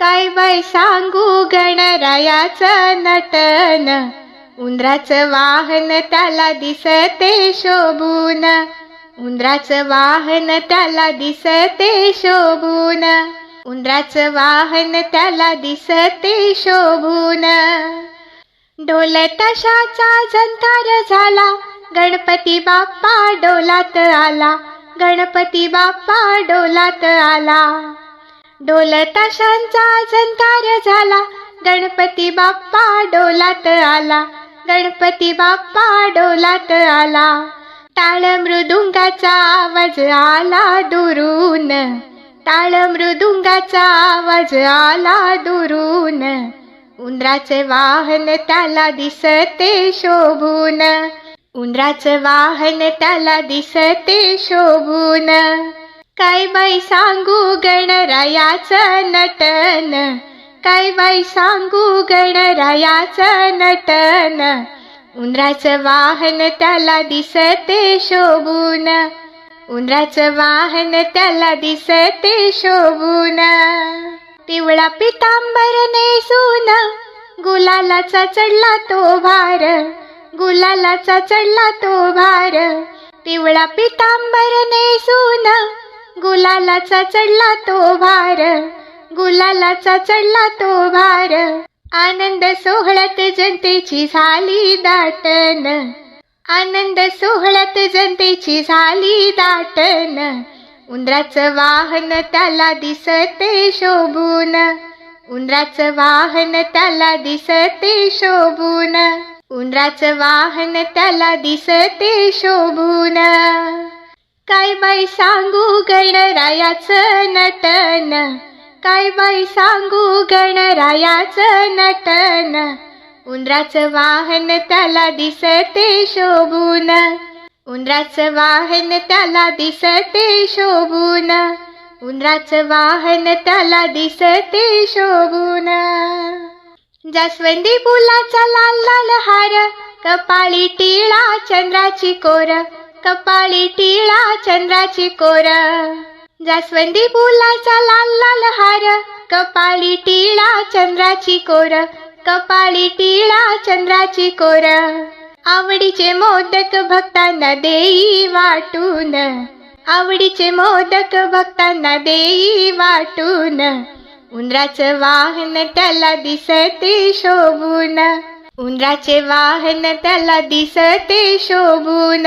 काय बाई सांगू गणरायाचं नटन? उंदराचं वाहन त्याला दिसते शोभून. उंदराचं वाहन त्याला दिसते शोभून. उंदराचं वाहन त्याला दिसते शोभून. डोल तशाचा झंकार झाला. गणपती बाप्पा डोलात आला. गणपती बाप्पा डोलात आला. ढोलताशांचा झंकार झाला. गणपती बाप्पा डोलात आला. गणपती बाप्पा डोलात आला. टाळ मृदुंगाचा आवाज आला दुरून. टाळ मृदुंगाचा आवाज आला दुरून. उंदराचे वाहन त्याला दिसते शोभून. उंदराचं वाहन त्याला दिसते शोभून. काय बाई सांगू गणरायाचं नटन? काय बाई सांगू गणरायाचं नटन? उंदराचं वाहन त्याला दिसते शोभून. उंदराचं वाहन त्याला दिसते शोभून. पिवळा पितांबर नेसून गुलालाचा चढला तो भार. गुलालाचा चढला तो भार. पिवळा पितांबर नेसून गुलालाचा चढला तो भार गुलालाचा चढला तो भार. आनंद सोहळ्यात जनतेची झाली दाटन आनंद सोहळ्यात जनतेची झाली दाटन उंदराचं वाहन त्याला दिसते शोभून. उंदराचं वाहन त्याला दिसते शोभून. उंदराचं वाहन त्याला दिसते शोभून. काय बाई सांगू गणरायाचं नटन? काय बाई सांगू गणरायाचं नटन? उंदराचं वाहन त्याला दिसते शोभून. उंदराचं वाहन त्याला दिसते शोभून. उंदराचं वाहन त्याला दिसते शोभून. जास्वंदी फुलाचा लाल लाल हार कपाळी टिळा चंद्राची कोर. कपाळी टिळा चंद्राची कोर. जास्वंदी फुलाचा लाल लाल हार. कपाळी टिळा चंद्राची कोर. कपाळी टिळा चंद्राची कोर. आवडीचे मोदक भक्तांना देई वाटून. आवडीचे मोदक भक्तांना देई वाटून. उंदराचं वाहन त्याला दिसते शोभून. उंदराचे वाहन त्याला दिसते शोभून.